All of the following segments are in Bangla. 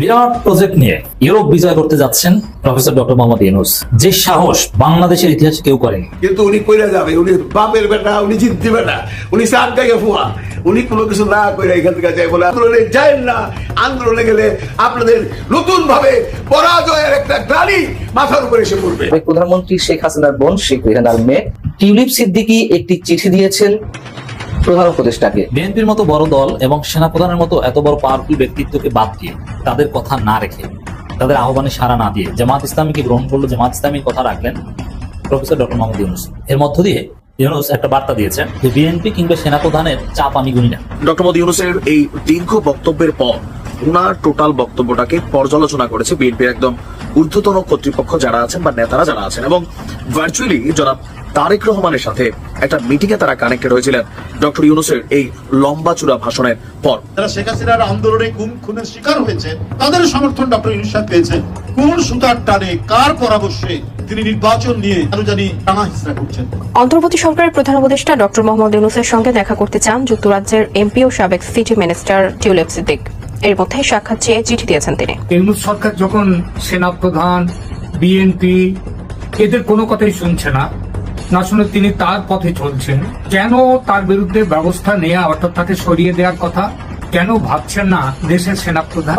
বিরাট প্রজেক্ট নিয়ে ইউরোপ বিজয় করতে যাচ্ছেন প্রফেসর ডক্টর মোহাম্মদ ইউনুস। যে সাহস বাংলাদেশের ইতিহাসে কেউ করেনি। কিন্তু উনি কইরা যাবে উনি বাপের বেটা উনি জিদ্দি বেটা উনি চার জায়গায় ফুয়া উনি কোনো কিছু না করে এখান থেকে যাই বলে আন্দোলনে যায় না। আন্দোলনে গেলে আপনাদের নতুন ভাবে পরাজয়ের একটা গ্লানি মাথার উপরে এসে পড়বে। প্রধানমন্ত্রী শেখ হাসিনার বোন শেখ রেহানার মেয়ে টিউলিপ সিদ্দিকী একটি চিঠি দিয়েছেন। প্রধান উপদেষ্টাকে। বিএনপির মতো বড় দল এবং সেনাপ্রধানের মতো এত বড় পাওয়ারফুল ব্যক্তিত্বকে বাদ দিয়ে তাদের কথা না রেখে তাদের আহ্বানে সাড়া না দিয়ে জামাত ইসলামীকে গ্রহণ করল জামাত ইসলামীর কথা রাখলেন প্রফেসর ডক্টর মোহাম্মদ ইউনুস। এর মধ্য দিয়ে ইউনুস একটা বার্তা দিয়েছেন যে বিএনপি কিংবা সেনাপ্রধানের চাপ আমি গুনি না। ডক্টর মোদী ইউনুসের এই দীর্ঘ বক্তব্যের পর ওনার টোটাল বক্তব্যটাকে পর্যালোচনা করেছে বিএনপির একদম ঊর্ধ্বতন কর্তৃপক্ষ যারা আছেন বা নেতারা যারা আছেন এবং ভার্চুয়ালি জনাব তারেক রহমানের সাথে একটা মিটিং এ তারা কানেক্টেড হয়েছিলেন। ডক্টর ইউনুসের এই লম্বা চূড়া ভাষণের পর। যারা শেখ হাসিনার আন্দোলনে গুম খুনের শিকার হয়েছে তাদের সমর্থন ডক্টর ইউনুস সাহেব পেয়েছেন। কোন সুতার টানে কার পরামর্শে তিনি নির্বাচন নিয়ে আরও জানি টানা হিসরা করছেন? অন্তর্বর্তী সরকারের প্রধান উপদেষ্টা ডক্টর মোহাম্মদ ইউনুসের সঙ্গে দেখা করতে চান যুক্তরাজ্যের এমপি ও সাবেক সিটি মিনিস্টার টিউলিপ সিদ্দিক। এর মধ্যে সাক্ষাৎ চেয়ে চিঠি দিয়েছেন তিনি। ইউনুস সরকার যখন সেনাপ্রধান বিএনপি এদের কোনো কথাই শুনছে না। না শুনে তিনি তার পথে চলছেন। কেন তার বিরুদ্ধে ব্যবস্থা নেয়া অর্থাৎ তাকে সরিয়ে দেওয়ার কথা? কেন ভাবছেন না দেশের সেনাপ্রধান?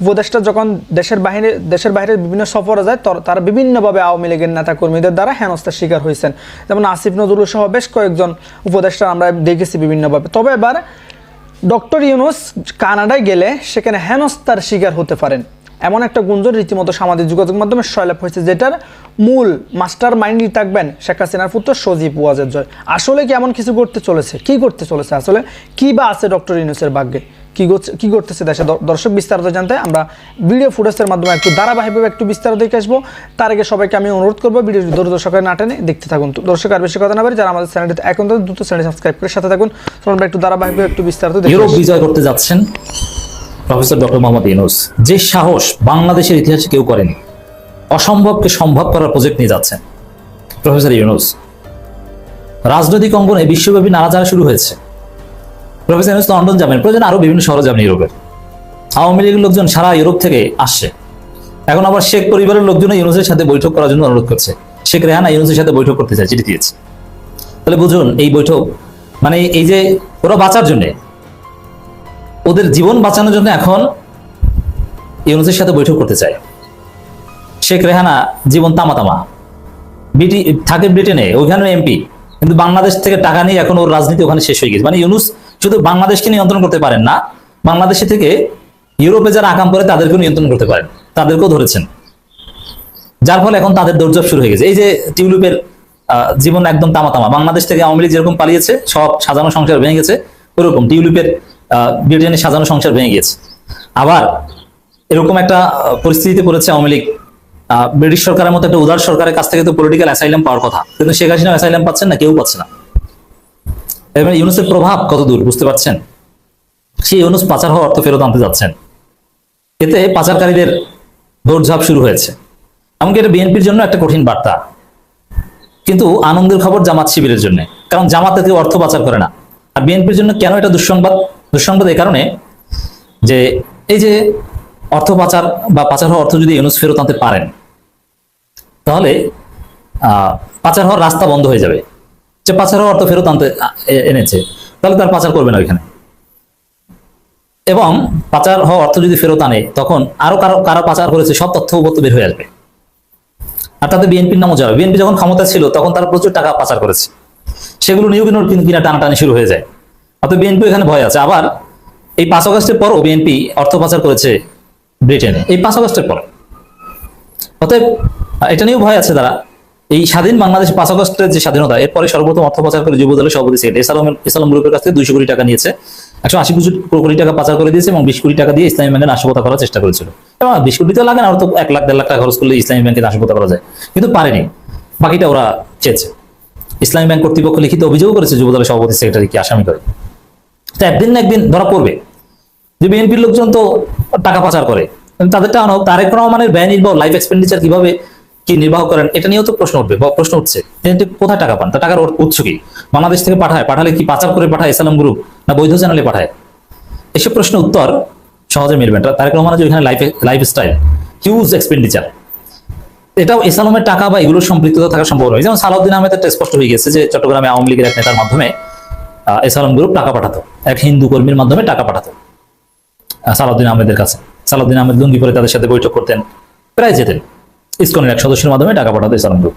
উপদেষ্টা যখন দেশের বাহিরে দেশের বাইরে বিভিন্ন সফরে যায় তর- বিভিন্নভাবে আওয়ামী লীগের নেতা কর্মীদের দ্বারা হেনস্থার শিকার হয়েছেন। যেমন আসিফ নজরুল সহ বেশ কয়েকজন উপদেষ্টা আমরা দেখেছি বিভিন্নভাবে। তবে এবার ডক্টর ইউনুস কানাডায় গেলে সেখানে হেনস্থার শিকার হতে পারেন। এমন একটা গুঞ্জন রীতিমতো সামাজিক যোগাযোগ মাধ্যমে সয়লাভ হয়েছে যেটার মূল মাস্টার মাইন্ডই থাকবেন শেখ হাসিনার পুত্র সজীব ওয়াজের জয়। আসলে কি এমন কিছু করতে চলেছে? কি করতে চলেছে? আসলে কি বা আছে ডক্টর ইউনুসের ভাগ্যে? কি করছে কি করতেছে দেশে? দর্শক বিস্তারিত জানতে আমরা ভিডিও ফুটেজের মাধ্যমে একটু ধারাবাহিকভাবে একটু বিস্তারিত দেখে আসব। তার আগে সবাইকে আমি অনুরোধ করব ভিডিও দর্শক সকালে না টেনে দেখতে থাকুন। তো দর্শক আর বেশি কথা না পারি যারা আমাদের চ্যানেলটিতে এখন তো দ্রুত চ্যানেল সাবস্ক্রাইব করে সাথে থাকুন। আমরা একটু ধারাবাহিকভাবে একটু বিস্তারিত ইউরোপ বিজয় করতে যাচ্ছেন। প্রফেসর ডক্টর মোহাম্মদ ইউনুস, যে সাহস বাংলাদেশের ইতিহাসে কেউ করেনি, অসম্ভবকে সম্ভব করার প্রজেক্ট নিয়ে যাচ্ছেন। প্রফেসর ইউনুস, রাজনৈতিক অঙ্গনে বিশ্বব্যাপী নাড়াচাড়া শুরু হয়েছে। প্রফেসর ইউনুস লন্ডন যাবেন, প্রয়োজন আরও বিভিন্ন শহরে যাবেন ইউরোপের। আওয়ামী লীগের লোকজন সারা ইউরোপ থেকে আসছে। এখন আবার শেখ পরিবারের লোকজন ইউনুসের সাথে বৈঠক করার জন্য অনুরোধ করছে। শেখ রেহানা ইউনুসের সাথে বৈঠক করতে চায়, চিঠি দিয়েছে। তাহলে বুঝুন, এই বৈঠক মানে এই যে ওরা বাঁচার জন্যে ওদের জীবন বাঁচানোর জন্য এখন ইউনুসের সাথে বৈঠক করতে চায়। শেখ রেহানা জীবন তামা তামা বিটি থাকে ব্রিটেনে ওইখানে এমপি। কিন্তু বাংলাদেশ থেকে টাকা নিয়ে এখন ওর রাজনীতি ওখানে শেষ হয়ে গেছে। মানে ইউনুস শুধু বাংলাদেশকে নিয়ন্ত্রণ করতে পারেন না, বাংলাদেশে থেকে ইউরোপে যারা আকাম করে তাদেরকেও নিয়ন্ত্রণ করতে পারেন। তাদেরকেও ধরেছেন। যার ফলে এখন তাদের দৌড়ঝাপ শুরু হয়ে গেছে। এই যে টিউলিপের জীবন একদম তামা তামা বাংলাদেশ থেকে আওয়ামী লীগ যেরকম পালিয়েছে, সব সাজানো সংসার ভেঙে গেছে, ওরকম। টিউলিপের ব্রিটেনে সাজানো সংসার ভেঙে গেছে আবার এরকম একটা পরিস্থিতিতে পড়েছে আওয়ামী লীগ। ব্রিটিশ সরকারের মতো একটা উদার সরকারের কাছ থেকে তো পলিটিক্যাল অ্যাসাইলাম পাওয়ার কথা। কিন্তু শেখ হাসিনা অ্যাসাইলাম পাচ্ছেন না, কেউ পাচ্ছে না। এবার ইউনুসের প্রভাব কত দূর, বুঝতে পারছেন? সেই ইউনুস পাচার হওয়া অর্থ ফেরত আনতে যাচ্ছেন। এতে পাচারকারীদের দৌড়ঝাঁপ শুরু হয়েছে। এমনকি এটা বিএনপির জন্য একটা কঠিন বার্তা। কিন্তু আনন্দের খবর জামাত শিবিরের জন্য। কারণ জামাত অর্থ পাচার করে না। আর বিএনপির জন্য কেন এটা দুঃসংবাদ? দুঃসংবাদ এই কারণে যে এই যে অর্থ পাচার বা পাচার হওয়া অর্থ যদি ইউনুস ফেরত আনতে পারেন, তাহলে পাচার হওয়ার রাস্তা বন্ধ হয়ে যাবে। যে পাচার হওয়ার অর্থ ফেরত আনতে এনেছে, তাহলে তার পাচার করবে না ওইখানে। এবং পাচার হওয়া অর্থ যদি ফেরত আনে, তখন আরও কারও কারও পাচার করেছে, সব তথ্য উপত্য বের হয়ে আসবে। আর তাতে বিএনপির নামও যাবে। বিএনপি যখন ক্ষমতা ছিল, তখন তারা প্রচুর টাকা পাচার করেছে। সেগুলো নিয়েও কিন্তু কিনা- কিনা টানাটানি শুরু হয়ে যায়। অর্থাৎ বিএনপি এখানে ভয় আছে। আবার এই পাঁচ আগস্টের পরও বিএনপি অর্থ পাচার করেছে ব্রিটেনে এই পাঁচ আগস্টের পর। অতএব, এটা নিয়েও ভয় আছে তারা। এই স্বাধীন বাংলাদেশ পাঁচ আগস্টের যে স্বাধীনতা, এরপরে সর্বপ্রথম অর্থ পাচার করে যুব দলের সভাপতি ছিলেন। ইসলাম ইসলাম গ্রুপের কাছ থেকে দুইশো কোটি টাকা নিয়েছে। একশো আশি কোটি টাকা পাচার করে দিয়েছে এবং বিশ কোটি টাকা দিয়ে ইসলামী ব্যাংকে নাশকতা করার চেষ্টা করেছিল। এবং বিশ কোটি তো লাগে না তো এক লাখ, দেড় লাখ টাকা খরচ করলে ইসলামী ব্যাংকে নাশকতা করা যায়। কিন্তু পারেনি। বাকিটা ওরা চেয়েছে। ইসলামী ব্যাংক কর্তৃপক্ষ লিখিত অভিযোগ করেছে যুব দলের সভাপতি সেক্রেটারিকে আসামি করে। তো একদিন না একদিন ধরা পড়বে। যে বিএনপির লোকজন তো টাকা পাচার করে। তাদের তাদেরটা আনো তারেক রহমানের ব্যয় নির্বাহ লাইফ এক্সপেন্ডিচার কীভাবে কি নির্বাহ করেন, এটা নিয়েও তো প্রশ্ন উঠবে বা প্রশ্ন উঠছে। কোথায় টাকা পান? তা টাকার উৎস কি? বাংলাদেশ থেকে পাঠায়, পাঠালে কি পাচার করে পাঠায় ইসলাম গ্রুপ না বৈধ চ্যানেলে পাঠায়? এসব প্রশ্ন উত্তর সহজে মিলবে না। তারেক রহমানের যে ওইখানে life life style huge expenditure এটাও ইসলামের টাকা বা এগুলোর সম্পৃক্ততা থাকা সম্ভব নয় যেমন সালাউদ্দিন আহমেদের একটা স্পষ্ট হয়ে গেছে যে চট্টগ্রামে আওয়ামী লীগের এক নেতার মাধ্যমে আহ, ইসলাম গ্রুপ টাকা পাঠাতো। এক হিন্দু কর্মীর মাধ্যমে টাকা পাঠাতো। সালাউদ্দিন আহমেদের কাছে। সালাউদ্দিন আহমেদ লুঙ্গি পরে তাদের সাথে বৈঠক করতেন। প্রায় যেতেন। ইসকনের এক সদস্যের মাধ্যমে টাকা পাঠাতো ইসলাম গ্রুপ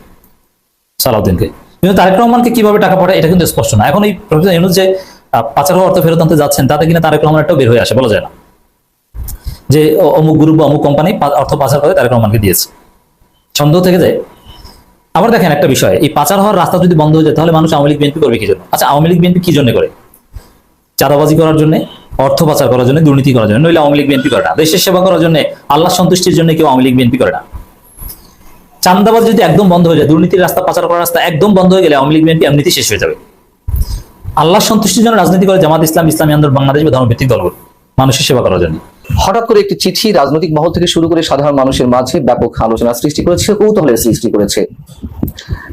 সালাউদ্দিনকে। কিন্তু তারেক রহমানকে কীভাবে টাকা পাঠায় এটা কিন্তু স্পষ্ট না। এখন এই প্রফেসর যে পাচার অর্থ ফেরত আনতে যাচ্ছেন তাতে কিনা তারেক রহমানটাও বের হয়ে আসে বলা যায় না। যে অমুক গ্রুপ বা অমুক কোম্পানি অর্থ পাচার করে তারেক রহমানকে দিয়েছে। সন্দেহ থেকে যায় আবার দেখেন একটা বিষয়, এই পাচার হওয়ার রাস্তা যদি বন্ধ হয়ে যায়, তাহলে মানুষ আওয়ামী লীগ বিএনপি করবে কি জন্য? আচ্ছা আওয়ামী লীগ বিএনপি কি জন্য করে? চাঁদাবাজি করার জন্য, অর্থ পাচার করার জন্য, দুর্নীতি করার জন্য, নইলে আওয়ামী লীগ বিএনপি করে না। দেশের সেবা করার জন্য আল্লাহ সন্তুষ্টির জন্য কেউ আওয়ামী লীগ বিএনপি করে না। চান্দাবাজ যদি একদম বন্ধ হয়ে যায়, দুর্নীতির রাস্তা, পাচার করার রাস্তা একদম বন্ধ হয়ে গেলে আওয়ামী লীগ বিএনপি এমনিতেই শেষ হয়ে যাবে। আল্লাহ সন্তুষ্টির জন্য রাজনীতি করে জামাত ইসলাম ইসলামী আন্দোলন বাংলাদেশ বা ধর্মভিত্তিক দলগুলো, মানুষের সেবা করার জন্য। হঠাৎ করে একটি চিঠি রাজনৈতিক মহল থেকে শুরু করে সাধারণ মানুষের মাঝে ব্যাপক আলোচনা সৃষ্টি করেছে, কৌতূহলের সৃষ্টি করেছে।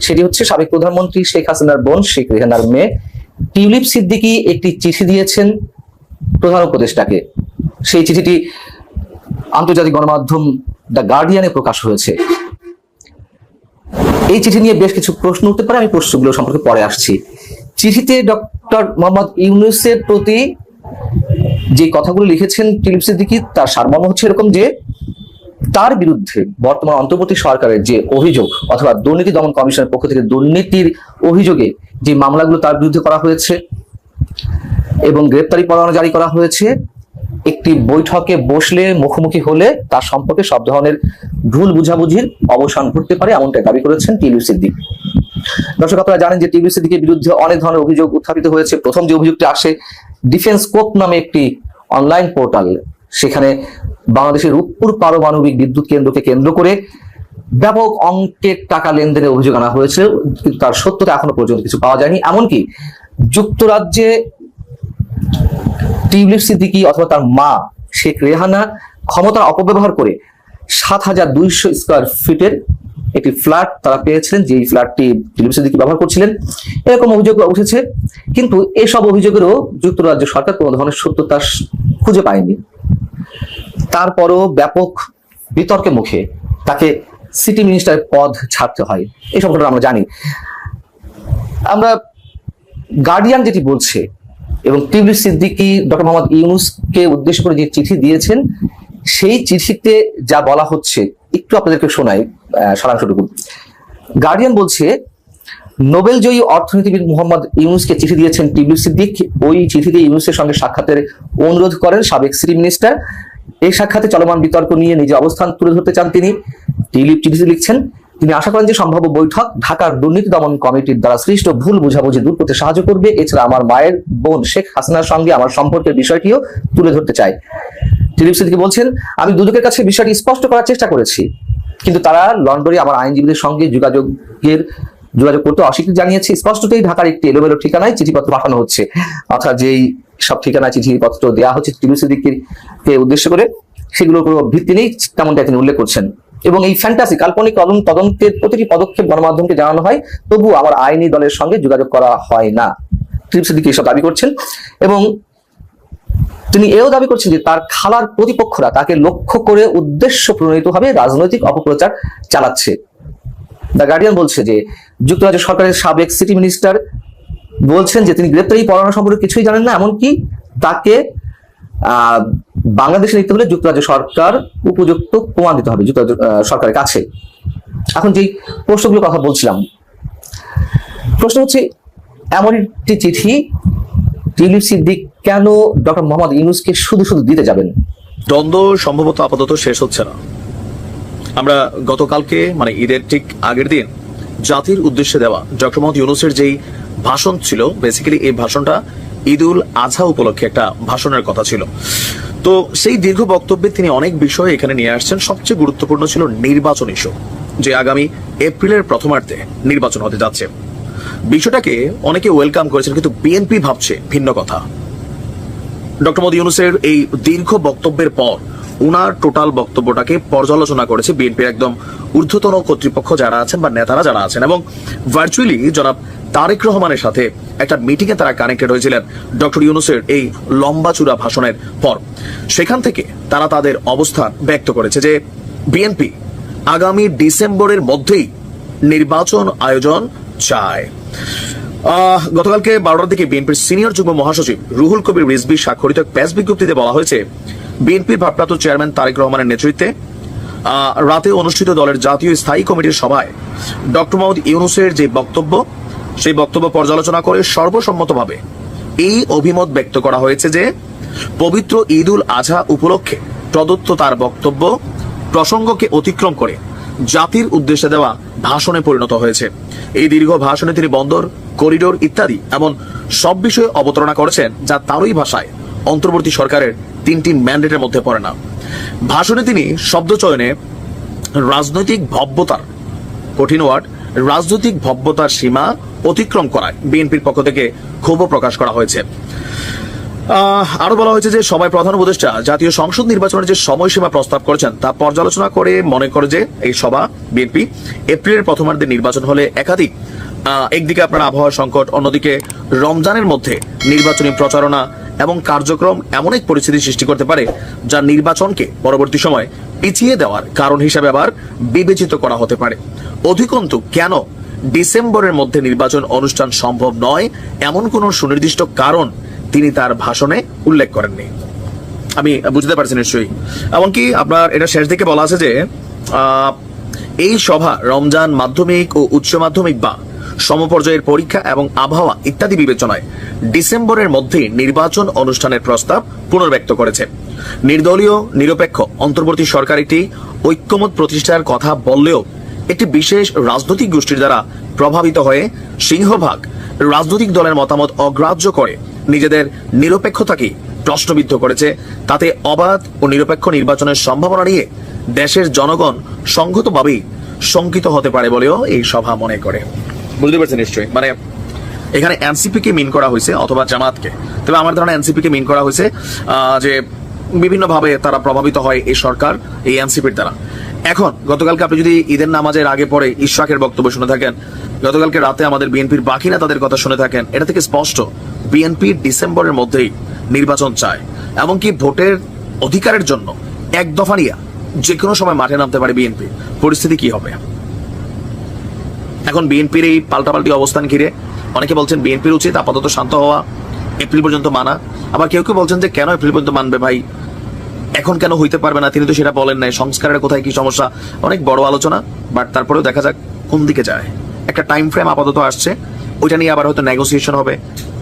সেটি হচ্ছে সাবেক প্রধানমন্ত্রী শেখ হাসিনার বোন শেখ রেহানার মেয়ে। টিউলিপ সিদ্দিকী একটি চিঠি দিয়েছেন প্রধান উপদেষ্টাকে। সেই চিঠিটি আন্তর্জাতিক গণমাধ্যম দ্য গার্ডিয়ানে প্রকাশ হয়েছে। এই চিঠি নিয়ে বেশ কিছু প্রশ্ন উঠতে পারে, আমি প্রশ্নগুলো সম্পর্কে পরে আসছি। চিঠিতে ডক্টর মোহাম্মদ ইউনুসের প্রতি যে কথাগুলো লিখেছেন টিলিপ সিদ্দিকি তার সারমর্ম হচ্ছে এরকম যে, তার বিরুদ্ধে বর্তমান অন্তর্বর্তী সরকারের যে অভিযোগ অথবা দুর্নীতি দমন কমিশনের পক্ষ থেকে দুর্নীতির অভিযোগে যে মামলাগুলো তার বিরুদ্ধে করা হয়েছে এবং গ্রেপ্তারি পরোয়ানা জারি করা হয়েছে, একটি বৈঠকে বসলে, মুখোমুখি হলে তার সম্পর্কে সব ধরনের ভুল বুঝাবুঝির অবসান ঘটতে পারে এমনটাই দাবি করেছেন টিলু সিদ্দিক দর্শক, আপনারা জানেন যে টিলু সিদ্দিকের বিরুদ্ধে অনেক ধরনের অভিযোগ উত্থাপিত হয়েছে। প্রথম যে অভিযোগটি আসে ডিফেন্স কোপ নামে একটি অনলাইন পোর্টাল, সেখানে বাংলাদেশের রূপপুর পারমাণবিক বিদ্যুৎ কেন্দ্রকে কেন্দ্র করে ব্যাপক অঙ্কের টাকা লেনদেনের অভিযোগ আনা হয়েছে, কিন্তু তার সত্যতা এখনও পর্যন্ত কিছু পাওয়া যায়নি। এমনকি যুক্তরাজ্যে টিউলিপ সিদ্দিকি অথবা তার মা শেখ রেহানা ক্ষমতার অপব্যবহার করে সাত হাজার দুইশো স্কোয়ার ফিটের একটি ফ্ল্যাট তারা পেয়েছিলেন, যে ফ্ল্যাটটি সিদ্দিকি ব্যবহার করছিলেন। এরকম অভিযোগ উঠেছে, কিন্তু এসব অভিযোগেরও যুক্তরাজ্য সরকার কোনো ধরনের সত্যতা খুঁজে পায়নি। তারপরও ব্যাপক বিতর্কের মুখে তাকে সিটি মিনিস্টার পদ ছাড়তে হয়। এই ঘটনা আমরা জানি। আমরা গার্ডিয়ান যেটি বলছে, এবং টিবলি সিদ্দিকি ডক্টর মোহাম্মদ ইউনুসকে উদ্দেশ্য করে যে চিঠি দিয়েছেন, সেই চিঠিতে যা বলা হচ্ছে একটু আপনাদেরকে শোনাই সারাংশটুকু। গার্ডিয়ান বলছে নোবেল জয়ী অর্থনীতিবিদ মোহাম্মদ ইউনুসকে চিঠি দিয়েছেন টিবলি সিদ্দিক। ওই চিঠিতে ইউনুসের সঙ্গে সাক্ষাতের অনুরোধ করেন সাবেক সিটি মিনিস্টার। এই সাক্ষাতে চলমান বিতর্ক নিয়ে নিজে অবস্থান তুলে ধরতে চান তিনি। টিলিপ চিঠিতে লিখছেন, তিনি আশা করেন যে সম্ভাব্য বৈঠক ঢাকার দুর্নীতি দমন কমিটির দ্বারা সৃষ্ট ভুল বুঝাবুঝি দূর করতে সাহায্য করবে। এছাড়া আমার মায়ের বোন শেখ হাসিনার সঙ্গে আমার সম্পর্কের বিষয়টিও তুলে ধরতে চাই টিলিপ সিদ্দিকি বলছেন, আমি দুদকের কাছে বিষয়টি স্পষ্ট করার চেষ্টা করেছি। কিন্তু তারা লন্ডনে আমার আইনজীবীদের সঙ্গে যোগাযোগের যোগাযোগ করতে অস্বীকৃতি জানিয়েছে। স্পষ্টতই ঢাকার একটি এলোমেলো ঠিকানায় চিঠিপত্র পাঠানো হচ্ছে। অর্থাৎ যেই সব ঠিকানায় চিঠিপত্র দেওয়া হচ্ছে টিলু সিদ্দিকির কে উদ্দেশ্য করে, সেগুলোর কোনো ভিত্তি নেই, তেমনটাই তিনি উল্লেখ করছেন। এবং এই ফ্যান্টাসি কাল্পনিক তদন্ত তদন্তের প্রতিটি পদক্ষেপ গণমাধ্যমকে জানানো হয় তবু আমার আইনি দলের সঙ্গে যোগাযোগ করা হয় না। টিলু সিদ্দিকি এসব দাবি করছেন এবং তিনি এও দাবি করছেন যে তার খালার প্রতিপক্ষরা তাকে লক্ষ্য করে উদ্দেশ্য প্রণোদিতভাবে রাজনৈতিক অপপ্রচার চালাচ্ছে। দ্য গার্ডিয়ান বলছে যে যুক্তরাজ্য সরকারের সাবেক সিটি মিনিস্টার বলছেন যে তিনি গ্রেপ্তারি পরোয়ানা সম্পর্কে কিছুই জানেন না, এমনকি তাকে বাংলাদেশে নিতে হলে যুক্তরাজ্য সরকার উপযুক্ত প্রমাণ দিতে হবে যুক্তরাজ্য সরকারের কাছে। এখন যেই প্রশ্নগুলোর কথা বলছিলাম, প্রশ্ন হচ্ছে, এমন একটি চিঠি টিলিপ সিদ্দিক কেন ডক্টর মোহাম্মদ ইউনুসকে শুধু শুধু দিতে যাবেন? দ্বন্দ্ব সম্ভবত আপাতত শেষ হচ্ছে না। আমরা গতকালকে মানে ঈদের ঠিক আগের দিন, জাতির উদ্দেশ্যে দেওয়া ডক্টর মোহাম্মদ ইউনুসের যেই ভাষণ ছিল বেসিক্যালি এই ভাষণটা ঈদ উল আজহা উপলক্ষে একটা ভাষণের কথা ছিল। তো সেই দীর্ঘ বক্তব্যে তিনি অনেক বিষয় এখানে নিয়ে আসছেন। সবচেয়ে গুরুত্বপূর্ণ ছিল নির্বাচন ইস্যু যে আগামী এপ্রিলের প্রথমার্ধে নির্বাচন হতে যাচ্ছে। বিষয়টাকে অনেকে ওয়েলকাম করেছেন, কিন্তু বিএনপি ভাবছে ভিন্ন কথা। ডক্টর মোদী ইউনুসের এই দীর্ঘ বক্তব্যের পর উনার টোটাল বক্তব্যটাকে পর্যালোচনা করেছে বিএনপির একদম ঊর্ধ্বতন কর্তৃপক্ষ যারা আছেন বা নেতারা যারা আছেন এবং ভার্চুয়ালি জনাব তারেক রহমানের সাথে একটা মিটিং এ তারা কানেক্টেড হয়েছিলেন ডক্টর ইউনুসের এই লম্বা চূড়া ভাষণের পর। সেখান থেকে তারা তাদের অবস্থান ব্যক্ত করেছে যে বিএনপি আগামী ডিসেম্বরের মধ্যেই নির্বাচন আয়োজন চায়। গতকালকে বারোটার দিকে বিএনপির সিনিয়র যুগ্ম মহাসচিব রুহুল কবির রিজবি স্বাক্ষরিত এক প্রেস বিজ্ঞপ্তিতে বলা হয়েছে, বিএনপির ভারপ্রাপ্ত চেয়ারম্যান তারেক রহমানের নেতৃত্বে রাতে অনুষ্ঠিত দলের জাতীয় স্থায়ী কমিটির সভায় ডক্টর মোহাম্মদ ইউনুসের যে বক্তব্য, সেই বক্তব্য পর্যালোচনা করে সর্বসম্মতভাবে এই অভিমত ব্যক্ত করা হয়েছে যে, পবিত্র ঈদ উল আজহা উপলক্ষে প্রদত্ত তার বক্তব্য প্রসঙ্গকে অতিক্রম করে জাতির উদ্দেশ্যে দেওয়া ভাষণে পরিণত হয়েছে। এই দীর্ঘ ভাষণে তিনি বন্দর, করিডোর ইত্যাদি এমন সব বিষয়ে অবতারণা করেছেন যা তারই ভাষায় অন্তর্বর্তী সরকারের তিনটি ম্যান্ডেটের মধ্যে পড়ে না। ভাষণে তিনি শব্দ চয়নে রাজনৈতিক ভব্যতার, কঠিন ওয়ার্ড, রাজনৈতিক ভব্যতার সীমা অতিক্রম করায় বিএনপির পক্ষ থেকে ক্ষোভ প্রকাশ করা হয়েছে। আরও বলা হয়েছে যে সবাই প্রধান উপদেষ্টা জাতীয় সংসদ নির্বাচনের যে সময়সীমা প্রস্তাব করেছেন, তা পর্যালোচনা করে মনে করে যে এই সভা, বিএনপি, এপ্রিলের প্রথমার্ধে নির্বাচন হলে একাধিক একদিকে আপনার আবহাওয়া সংকট, অন্যদিকে রমজানের মধ্যে নির্বাচনী প্রচারণা এবং কার্যক্রম এমন এক পরিস্থিতি সৃষ্টি করতে পারে যা নির্বাচনকে পরবর্তী সময় পিছিয়ে দেওয়ার কারণ হিসাবে আবার বিবেচিত করা হতে পারে। অধিকন্তু, কেন ডিসেম্বরের মধ্যে নির্বাচন অনুষ্ঠান সম্ভব নয়? এমন কোনো সুনির্দিষ্ট কারণ তিনি তার ভাষণে উল্লেখ করেননি। আমি বুঝতে পারছি নিশ্চয়ই। এমনকি আপনার এটা শেষ দিকে বলা আছে যে এই সভা রমজান মাধ্যমিক ও উচ্চ মাধ্যমিক বা সমপর্যায়ের পরীক্ষা এবং আবহাওয়া ইত্যাদি বিবেচনায় ডিসেম্বরের মধ্যে নির্বাচন অনুষ্ঠানের প্রস্তাব পুনর্ব্যক্ত করেছে। নির্দলীয়, নিরপেক্ষ, অন্তর্বর্তী সরকার একটি ঐক্যমত প্রতিষ্ঠার কথা বললেও একটি বিশেষ রাজনৈতিক গোষ্ঠীর দ্বারা প্রভাবিত হয়ে সিংহভাগ রাজনৈতিক দলের মতামত অগ্রাহ্য করে নিজেদের নিরপেক্ষতাকে প্রশ্নবিদ্ধ করেছে। তাতে অবাধ ও নিরপেক্ষ নির্বাচনের সম্ভাবনা নিয়ে দেশের জনগণ সংহতভাবেই শঙ্কিত হতে পারে বলেও এই সভা মনে করে। বুঝতে পারছেন নিশ্চয়ই? মানে এখানে এনসিপি কে মিন করা হয়েছে অথবা জামাতকে। তবে আমার ধারণা এনসিপি কে মিন করা হয়েছে যে বিভিন্নভাবে তারা প্রভাবিত হয় এই সরকার, এই এনসিপির দ্বারা। এখন, গতকালকে আপনি যদি ঈদের নামাজের আগে পরে ইশরাকের বক্তব্য শুনে থাকেন, গতকালকে রাতে আমাদের বিএনপির বাকি নেতাদের কথা শুনে থাকেন, এটা থেকে স্পষ্ট, বিএনপি ডিসেম্বরের মধ্যেই নির্বাচন চায়। এমনকি ভোটের অধিকারের জন্য এক দফা নিয়ে যে কোনো সময় মাঠে নামতে পারে বিএনপি। পরিস্থিতি কি হবে? এখন বিএনপির এই পাল্টাপাল্টি অবস্থান ঘিরে অনেকে বলছেন বিএনপির উচিত আপাতত শান্ত হওয়া, এপ্রিল পর্যন্ত মানা। আবার কেউ কেউ বলছেন যে কেন এপ্রিল পর্যন্ত মানবে ভাই? এখন কেন হইতে পারবে না? তিনি তো সেটা বলেন নাই। সংস্কারের কোথায় কি সমস্যা? অনেক বড় আলোচনা বাট তারপরেও দেখা যাক কোন দিকে যায়। একটা টাইম ফ্রেম আপাতত আসছে। ওইটা নিয়ে আবার হয়তো নেগোসিয়েশন হবে।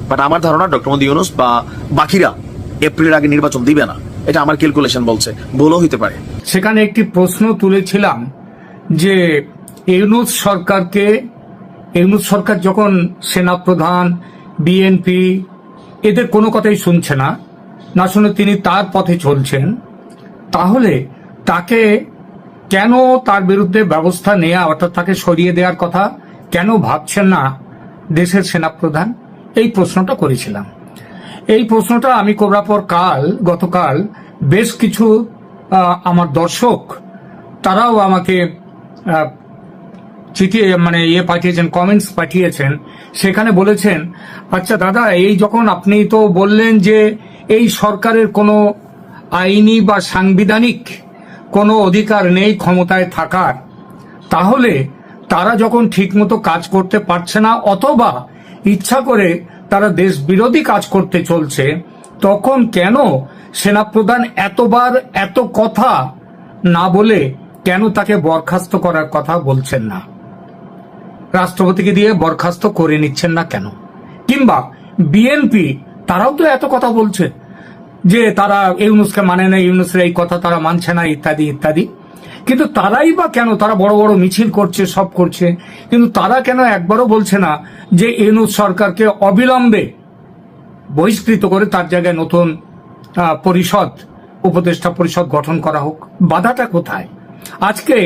বাট আমার ধারণা ডক্টর মোদী ইউনুস বা বাকিরা এপ্রিলের আগে নির্বাচন দিবে না। এটা আমার ক্যালকুলেশন বলছে। ভুলও হইতে পারে। সেখানে একটি প্রশ্ন তুলেছিলাম যে ইউনুস সরকারকে, ইউনুস সরকার যখন সেনাপ্রধান, বিএনপি, এদের কোনো কথাই শুনছে না। না শুনে তিনি তার পথে চলছেন, তাহলে তাকে কেন তার বিরুদ্ধে ব্যবস্থা নেওয়া অর্থাৎ তাকে সরিয়ে দেওয়ার কথা কেন ভাবছেন না দেশের সেনাপ্রধান? এই প্রশ্নটা করেছিলাম। এই প্রশ্নটা আমি করার পর কাল, গতকাল বেশ কিছু আমার দর্শক, তারাও আমাকে চিঠি মানে ইয়ে পাঠিয়েছেন কমেন্টস পাঠিয়েছেন, সেখানে বলেছেন আচ্ছা দাদা, এই যখন আপনি তো বললেন যে এই সরকারের কোনো আইনি বা সাংবিধানিক কোনো অধিকার নেই ক্ষমতায় থাকার। তাহলে তারা যখন ঠিকমতো কাজ করতে পারছে না অথবা ইচ্ছা করে তারা দেশ বিরোধী কাজ করতে চলছে, তখন কেন সেনাপ্রধান এতবার এত কথা না বলে কেন তাকে বরখাস্ত করার কথা বলছেন না? রাষ্ট্রপতিকে দিয়ে বরখাস্ত করে নিচ্ছেন না কেন? কিংবা বিএনপি তারাও তো এত কথা বলছে যে তারা ইউনুসকে মানে না ইউনুসের এই কথা তারা মানছে না, ইত্যাদি ইত্যাদি। কিন্তু তারাই বা কেন? তারা বড় বড় মিছিল করছে, সব করছে। কিন্তু তারা কেন একবারও বলছে না যে ইউনুস সরকারকে অবিলম্বে বহিষ্কৃত করে তার জায়গায় নতুন পরিষদ, উপদেষ্টা পরিষদ গঠন করা হোক? বাধাটা কোথায়? আজকে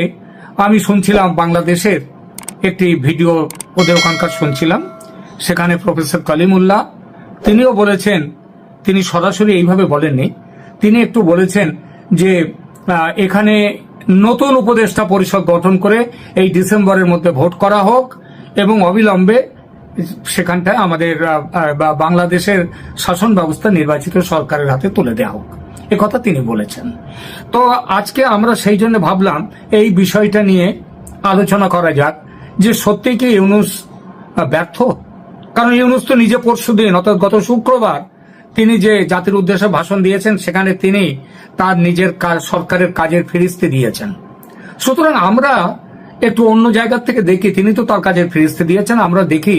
আমি শুনছিলাম বাংলাদেশের একটি ভিডিও ওদের ওখানকার শুনছিলাম। সেখানে প্রফেসর কালিমুল্লাহ তিনিও বলেছেন, তিনি সরাসরি এইভাবে বলেননি। তিনি একটু বলেছেন যে এখানে নতুন উপদেষ্টা পরিষদ গঠন করে এই ডিসেম্বরের মধ্যে ভোট করা হোক এবং অবিলম্বে সেখানটায় আমাদের বাংলাদেশের শাসন ব্যবস্থা নির্বাচিত সরকারের হাতে তুলে দেওয়া হোক। কথা তিনি বলেছেন। তো আজকে আমরা সেই জন্য ভাবলাম, এই বিষয়টা নিয়ে আলোচনা করা যাক যে সত্যি কি ইউনুস ব্যর্থ? কারণ ইউনুস তো নিজে পরশু দিন, অর্থাৎ গত শুক্রবার, তিনি যে জাতির উদ্দেশ্যে ভাষণ দিয়েছেন, সেখানে তিনি তার নিজের সরকারের কাজের ফিরিস্তি দিয়েছেন। সুতরাং আমরা একটু অন্য জায়গার থেকে দেখি, তিনি তো তার কাজের ফিরিস্তি দিয়েছেন, আমরা দেখি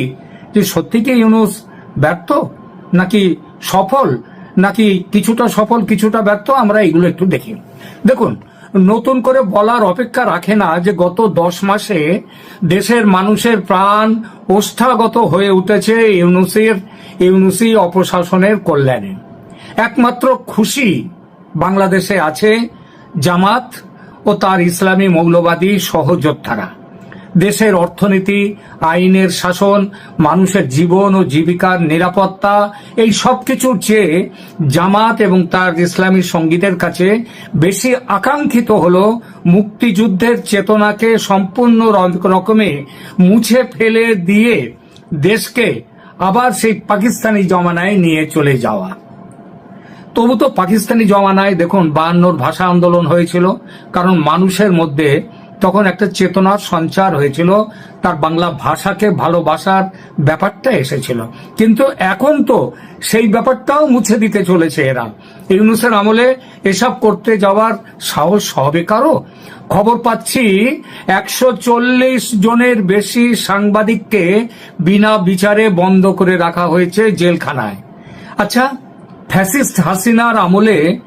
যে সত্যি কি ইউনুস ব্যর্থ? নাকি সফল? নাকি কিছুটা সফল, কিছুটা ব্যর্থ? আমরা এগুলো একটু দেখি। দেখুন নতুন করে বলার অপেক্ষা রাখে না যে গত দশ মাসে দেশের মানুষের প্রাণ ওষ্ঠাগত হয়ে উঠেছে ইউনুসির, ইউনুসি অপ্রশাসনের কল্যাণে। একমাত্র খুশি বাংলাদেশে আছে জামাত ও তার ইসলামী মৌলবাদী সহযোদ্ধারা। দেশের অর্থনীতি, আইনের শাসন, মানুষের জীবন ও জীবিকার নিরাপত্তা, এই সব কিছুর চেয়ে জামাত এবং তার ইসলামী সঙ্গীতের কাছে বেশি আকাঙ্ক্ষিত হল মুক্তিযুদ্ধের চেতনাকে সম্পূর্ণ রকমে মুছে ফেলে দিয়ে দেশকে আবার সেই পাকিস্তানি জমানায় নিয়ে চলে যাওয়া। তবু তো পাকিস্তানি জমানায় দেখুন বায়ান্নর ভাষা আন্দোলন হয়েছিল, কারণ মানুষের মধ্যে তখন একটা চেতনার সঞ্চার হয়েছিল। তার বাংলা ভাষাকে ভালোবাসার ব্যাপারটা এসেছিল। কিন্তু এখন তো সেই ব্যাপারটাও মুছে দিতে চলেছে এরা। ইউনুসের আমলে এসব করতে যাওয়ার সাহস হবে কারও? খবর পাচ্ছি একশো চল্লিশ জনের বেশি সাংবাদিককে বিনা বিচারে বন্ধ করে রাখা হয়েছে জেলখানায়। আচ্ছা ফ্যাসিস্ট হাসিনার আমলে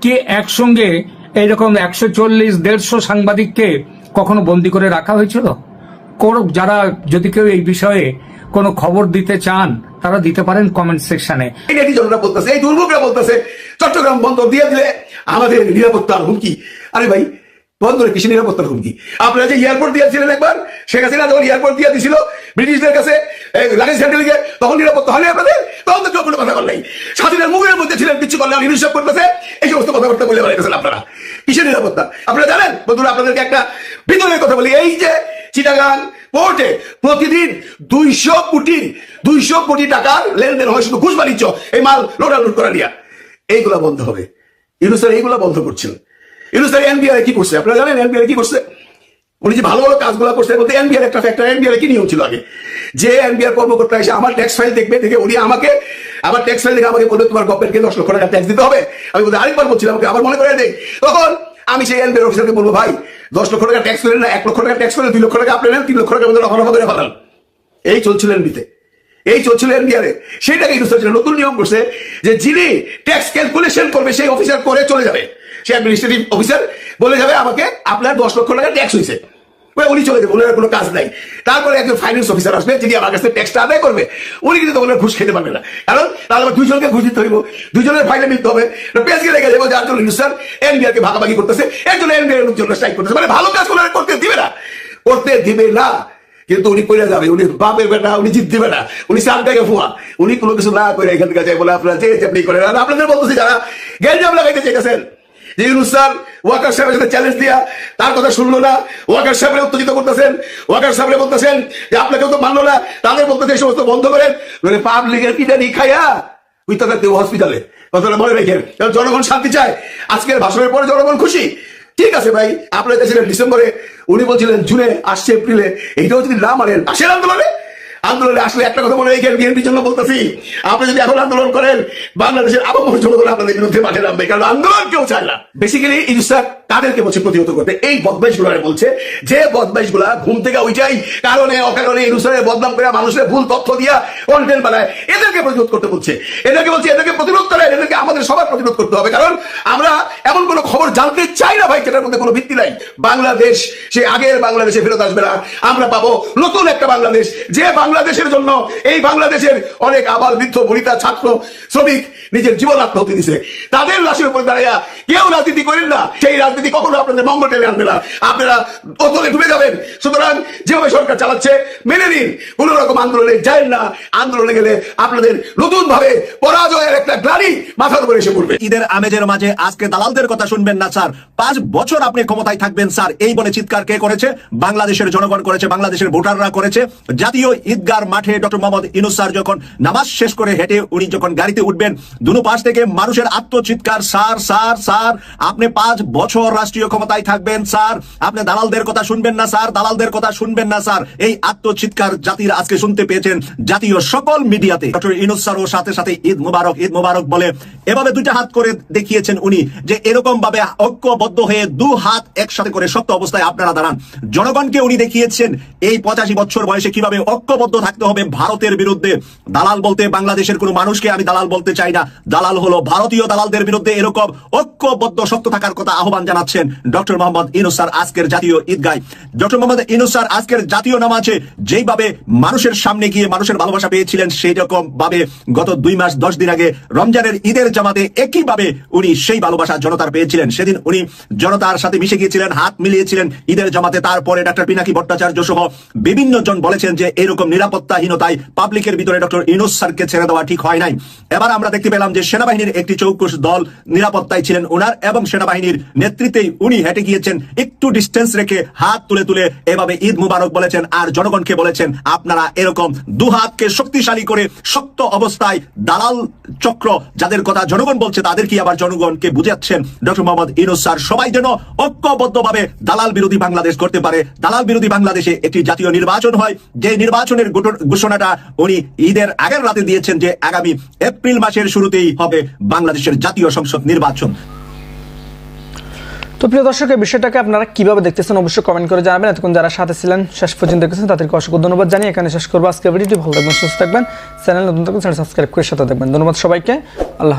কে একসঙ্গে এইরকম একশো চল্লিশ, দেড়শো সাংবাদিককে কখনো বন্দি করে রাখা হয়েছিল? যারা যদি কেউ এই বিষয়ে কোনো খবর দিতে চান, তারা দিতে পারেন কমেন্ট সেকশনে এই বলতেছে? এই দুর্ভোগরা বলতেছে, চট্টগ্রাম বন্দর দিয়ে দিলে আমাদের নিরাপত্তার হুমকি। আরে ভাই বন্দরে কৃষি নিরাপত্তার হুমকি। আপনারা যে এয়ারপোর্ট দিয়েছিলেন একবার, শেখ হাসিনা যখন এয়ারপোর্ট দিয়ে দিছিল ব্রিটিশদের কাছে লাগেজ হ্যান্ডেলিংয়ে তখন নিরাপত্তা হয়নি আপনাদের? তখন তো কোনো কথা বললেন স্বাধীনের মুখের মধ্যে ছিলেন কিছু করলে আমি হিসাব করতেছে, এই সমস্ত কথাবার্তা বলে বেড়াইতেছেন আপনারা। কিসের নিরাপত্তা। আপনারা জানেন, বন্ধুরা, আপনাদেরকে একটা ভিতরের কথা বলি। এই যে চিটাগাং পোর্টে প্রতিদিন দুইশো কোটি দুইশো কোটি টাকার লেনদেন হয়, শুধু ঘুষ বাণিজ্য, এই মাল লোডালোড করা নিয়ে। এইগুলা বন্ধ হবে। ইউনুসের এইগুলা বন্ধ করছেন। ইউনুসের এনবিআর কি করছে? আপনারা জানেন এনবিআর কি করছে? উনি যে ভালো ভালো কাজগুলো করছে বলতে এনবিআর একটা ফ্যাক্টর এনবিআর কি নিয়ম ছিল আগে? যে এনবিআর কর্মকর্তা এসে আমার ট্যাক্স ফাইল দেখবে, দেখে উনি আমাকে ট্যাক্স ফাইল দেখে আমাকে বলবে, তোমার দশ লক্ষ টাকা ট্যাক্স দিতে হবে? আমি বলতে আরেকবার বলছিলাম আমাকে আবার মনে করে দেয় তখন আমি সেই এনবিআর অফিসারকে বলব, ভাই, দশ লক্ষ টাকা ট্যাক্স করেন না, এক লক্ষ টাকা ট্যাক্স করেন, দুই লক্ষ টাকা আপনি নেন, তিন লক্ষ টাকা আমাদের রফা রফা করে ফেলান। এই চলছিল এনবিতে এই চলছিল এনবিআরে সেটাকে ইউনুস নতুন নিয়ম করছে, যে যিনি ট্যাক্স ক্যালকুলেশন করবে, সেই অফিসার করে চলে যাবে। সে অ্যাডমিনিস্ট্রেটিভ অফিসার বলে যাবে, আমাকে আপনার দশ লক্ষ টাকা ট্যাক্স হয়েছে উনি চলে যাবে, ওনার কোনো কাজ নাই। তারপরে একজন ফাইন্যান্স অফিসার আসবে, যিনি আমার কাছে ট্যাক্সটা আদায় করবে। উনি কিন্তু ঘুষ খেতে পারবে না। কারণ তাহলে আমার ঘুষ দিতে হইব। ফাইলে মিলতে হবে। যার জন্য ইউনুসার এনবিআর কে ভাগাভাগি করতেছে। একজন এনবিআর স্ট্রাইক করতেছে। মানে ভালো কাজ করতে দিবে না। করতে দিবে না। কিন্তু উনি কইরা যাবে, উনি বাপের বেটা, উনি জিত দিবে না। উনি সামটাকে ফুয়া উনি কোনো কিছু না করে এখান থেকে যাই বলে আপনারা যে করেন। আর আপনাদের বলতেছি যারা গেঞ্জাম লাগাইতে চেয়েছেন যে ওয়াকার সাহেবের সাথে চ্যালেঞ্জ দিয়া তার কথা শুনলো না। ওয়াকার সাহেবের উত্তেজিত করতেছেন। ওয়াকার সাহেবের বলতেছেন যে, আপনাকেও তো মানলো না। তাদের বলতেছে এই সমস্ত বন্ধ করেন। মানে পাবলিকের পিটানি খাইয়া ওই তাদের দেব হসপিটালে কথাটা মনে রেখেন। জনগণ শান্তি চায়। আজকের ভাষণের পরে জনগণ খুশি। ঠিক আছে ভাই আপনারা চাইছিলেন ডিসেম্বরে। উনি বলছিলেন, জুনে আসছে এপ্রিলে। এইটাও যদি না মানেন, আসেন আন্দোলনে। আন্দোলনে আসলে একটা কথা মনে রেখে বিএনপির জন্য বলতেছি। আপনি যদি এখন আন্দোলন করেন, বাংলাদেশের আবহাওয়া জনগণ আপনাদের বিরুদ্ধে মাঠে নামবে, কারণ আন্দোলন কেউ চায় না। বেসিক্যালি ইউসার তাদেরকে বলছে, প্রতিহত করতে। এই বদমাইশ গুলারে বলছে, যে বদমাইশগুলা ঘুম থেকে উঠাই কারণে, অকারণে ইউসারের বদনাম করে মানুষের ভুল তথ্য দিয়া কন্টেন্ট বানায়, এদেরকে প্রতিরোধ করতে বলছে। এদেরকে বলছে, এদেরকে প্রতিরোধ করে, এদেরকে আমাদের সবার প্রতিরোধ করতে হবে, কারণ আমরা এমন কোনো খবর জানতে চাই না ভাই, যেটার মধ্যে কোনো ভিত্তি নাই। বাংলাদেশ, সে আগের বাংলাদেশে ফেরত আসবে না। আমরা পাবো নতুন একটা বাংলাদেশ, যে বাংলাদেশের জন্য এই বাংলাদেশের অনেক আবাল বৃদ্ধ বনিতা ছাত্র শ্রমিক নিজের জীবন আত্মহত্যা দিছে। তাদের লাশের উপর দাঁড়াইয়া কেউ রাজনীতি করেন না। সেই রাজনীতি কখনো আপনাদের মঙ্গল টেনে আনবে না। আপনারা ওতলে ডুবে যাবেন। সুতরাং যেভাবে সরকার চালাচ্ছে, মেনে নিন। কোন রকম আন্দোলনে যায় না। আন্দোলনে গেলে আপনাদের নতুন ভাবে পরাজয়ের একটা গ্লানি মাথার উপর এসে পড়বে। ঈদের আমেজের মাঝে আজকে দালালদের কথা শুনবেন না, স্যার। পাঁচ বছর আপনি ক্ষমতায় থাকবেন, স্যার। এই বলে চিৎকার কে করেছে? বাংলাদেশের জনগণ করেছে, বাংলাদেশের ভোটাররা করেছে। জাতীয় ঈদগার মাঠে ডক্টর মোহাম্মদ ইনুস স্যার যখন নামাজ শেষ করে হেঁটে উনি যখন গাড়িতে উঠবেন দুনো পাশ থেকে মানুষের আত্মচিৎকার, স্যার স্যার স্যার, আপনি পাঁচ বছর রাষ্ট্রীয় ক্ষমতায় থাকবেন, স্যার, আপনি দালালদের কথা শুনবেন না, স্যার, দালালদের কথা শুনবেন না, স্যার। এই আত্মচিৎকার জাতির আজকে শুনতে পেয়েছেন জাতীয় সকল মিডিয়াতে। ডক্টর ইনুস স্যারও সাথে সাথে ঈদ মুবারক ঈদ মুবারক বলে এভাবে দুইটা হাত করে দেখিয়েছেন উনি যে এরকম ভাবে ঐক্যবদ্ধ হয়ে দু হাত একসাথে করে শক্ত অবস্থায় আপনারা দাঁড়ান। জনগণকে উনি দেখিয়েছেন এই পঁচাশি বছর বয়সে কীভাবে ঐক্যবদ্ধ থাকতে হবে ভারতের বিরুদ্ধে। দালাল বলতে বাংলাদেশের কোনো মানুষকে আমি দালাল বলতে চাই না। দালাল হলো ভারতীয় দালালদের বিরুদ্ধে এরকম ঐক্যবদ্ধ, শক্ত থাকার কথা আহ্বান জানাচ্ছেন ডক্টর মোহাম্মদ ইনুস স্যার আজকের জাতীয় ঈদগায়। ডক্টর মোহাম্মদ ইনুস স্যার, আজকের জাতীয় নামাজে যেইভাবে মানুষের সামনে গিয়ে মানুষের ভালোবাসা পেয়েছিলেন সেই রকম ভাবে গত দুই মাস, দশ দিন আগে রমজানের ঈদের জামাতে একইভাবে উনি সেই ভালোবাসা জনতার পেয়েছিলেন। সেদিন উনি জনতার সাথে মিশে গিয়েছিলেন, হাত মিলিয়েছিলেন ঈদের জামাতে। তারপরে ডাক্তার পিনাকি ভট্টাচার্য সহ বিভিন্ন জন বলেছেন যে এরকম নিরাপত্তাহীনতায় পাবলিকের ভিতরে ডক্টর ইনুস স্যারকে ছেড়ে দেওয়া ঠিক হয় নাই। এবার আমরা দেখতে পেলাম যে সেনাবাহিনীর একটি চৌকুশ দল নিরাপত্তায় ছিলেন ওনার এবং সেনাবাহিনীর নেতৃত্বেই উনি হেঁটে গিয়েছেন। একটু ডিস্টেন্স রেখে হাত তুলে তুলে এভাবে ঈদ মুবারক বলেছেন আর জনগণকে বলেছেন, আপনারা এরকম দু হাতকে শক্তিশালী করে শক্ত অবস্থায় দালাল চক্র, যাদের কথা জনগণ বলছে, তাদের কি আবার জনগণকে বুঝাচ্ছেন? ডক্টর মোহাম্মদ ইনুস স্যার, সবাই যেন ঐক্যবদ্ধভাবে দালাল বিরোধী বাংলাদেশ করতে পারে। দালাল বিরোধী বাংলাদেশে একটি জাতীয় নির্বাচন হয়। যে নির্বাচনের ঘোষণা- ঘোষণাটা উনি ঈদের আগের রাতে দিয়েছেন যে আগামী এপ্রিল মাসের শুরুতেই হবে বাংলাদেশের জাতীয় সংসদ নির্বাচন। তো প্রিয় দর্শক, এই বিষয়টাকে আপনারা কীভাবে দেখতেছেন অবশ্যই কমেন্ট করে জানাবেন। এতক্ষণ যারা সাথে ছিলেন, শেষ পর্যন্ত দেখেছেন, তাদেরকে অসংখ্য ধন্যবাদ জানিয়ে এখানে শেষ করব। আজকে ভিডিওটি ভালো থাকবেন সুস্থ থাকবেন চ্যানেল নতুন থাকবেন চ্যানেল সাবস্ক্রাইব করে সাথে থাকবেন। ধন্যবাদ সবাইকে। আল্লাহ